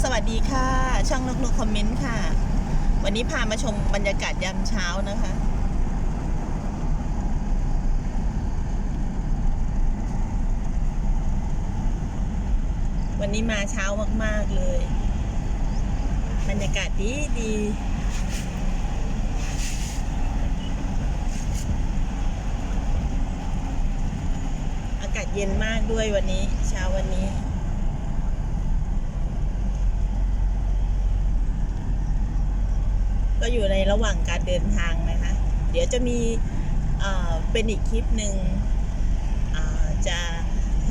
สวัสดีค่ะ ช่องนกนกคอมเมนต์ค่ะ วันนี้พามาชมบรรยากาศยามเช้านะคะ วันนี้มาเช้ามาก ๆ เลย บรรยากาศดีดีอากาศเย็นมากด้วยวันนี้ เช้าวันนี้ ก็อยู่ในระหว่างการเดินทางนะคะ เดี๋ยวจะมีเป็นอีกคลิปหนึ่งจะ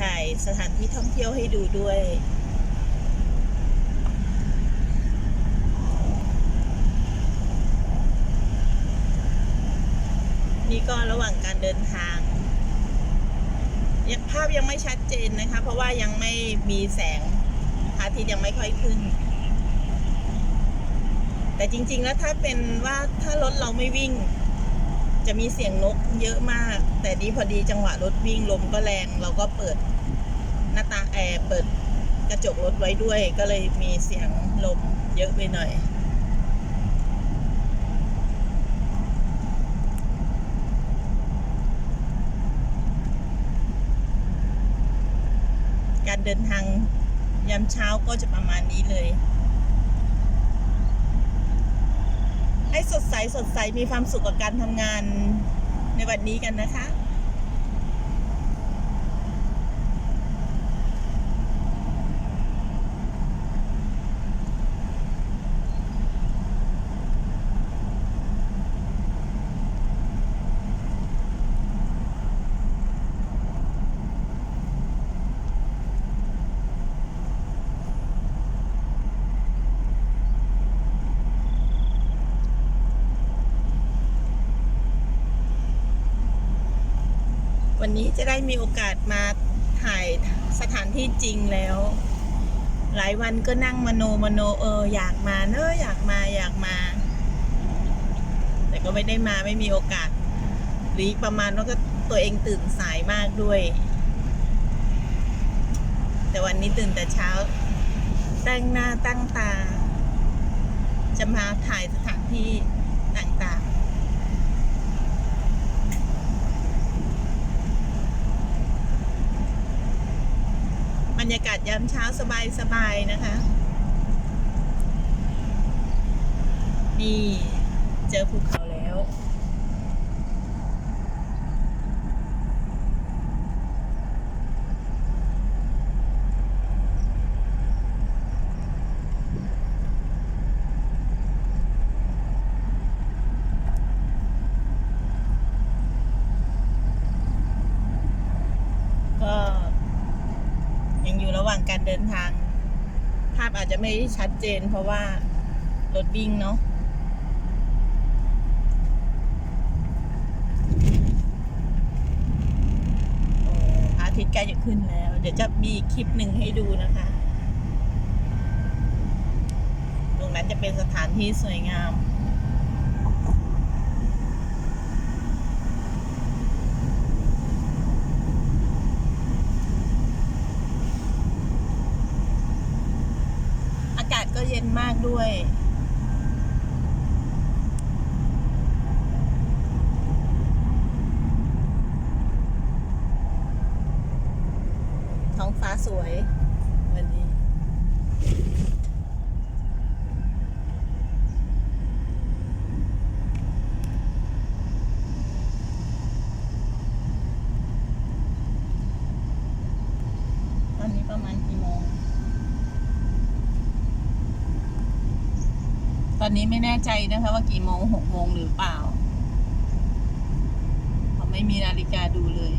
ถ่ายสถานที่ท่องเที่ยวให้ดูด้วยนี่ก็ระหว่างการเดินทางยังภาพยังไม่ชัดเจนนะคะ เพราะว่ายังไม่มีแสงพระอาทิตย์ยังไม่ค่อยขึ้น แต่จริง ๆ แล้วถ้าเป็นว่าถ้ารถเราไม่วิ่ง จะมีเสียงนกเยอะมาก แต่ดีพอดีจังหวะรถวิ่งลมก็แรง เราก็เปิดหน้าตาแอร์เปิดกระจกรถไว้ด้วย ก็เลยมีเสียงลมเยอะไปหน่อยการเดินทางยามเช้าก็จะประมาณนี้เลย ให้ สดใสสดใสมีความสุขกับการทำงานในวันนี้กันนะคะ วันนี้จะได้มีโอกาสมาถ่ายสถานที่จริงแล้ว หลายวันก็นั่งมโนมโนเอออยากมาเนอะอยากมาอยากมา แต่ก็ไม่ได้มาไม่มีโอกาส หรือประมาณว่าก็ตัวเองตื่นสายมากด้วย แต่วันนี้ตื่นแต่เช้า ตั้งหน้าตั้งตา จะมาถ่ายสถานที่ต่างๆ บรรยากาศยามเช้าสบายๆนะคะ นี่ เจอภูเขาแล้ว ก็ยังอยู่ระห ว่างการเดินทาง ภาพอาจจะไม่ชัดเจน เพราะว่ารถวิ่งเนาะโอ้พระอาทิตย์ใกล้จะขึ้นแล้ว เดี๋ยวจะมีคลิปหนึ่งให้ดูนะคะ ตรงนั้นจะเป็นสถานที่สวยงามาศก็เย็นมากด้วย ท้องฟ้าสวย วันนี้ ตอนนี้ประมาณกี่โมง ตอนนี้ไม่แน่ใจนะคะ ว่ากี่โมงหกโมงหรือเปล่าเขาไม่มีนาฬิกาดูเลย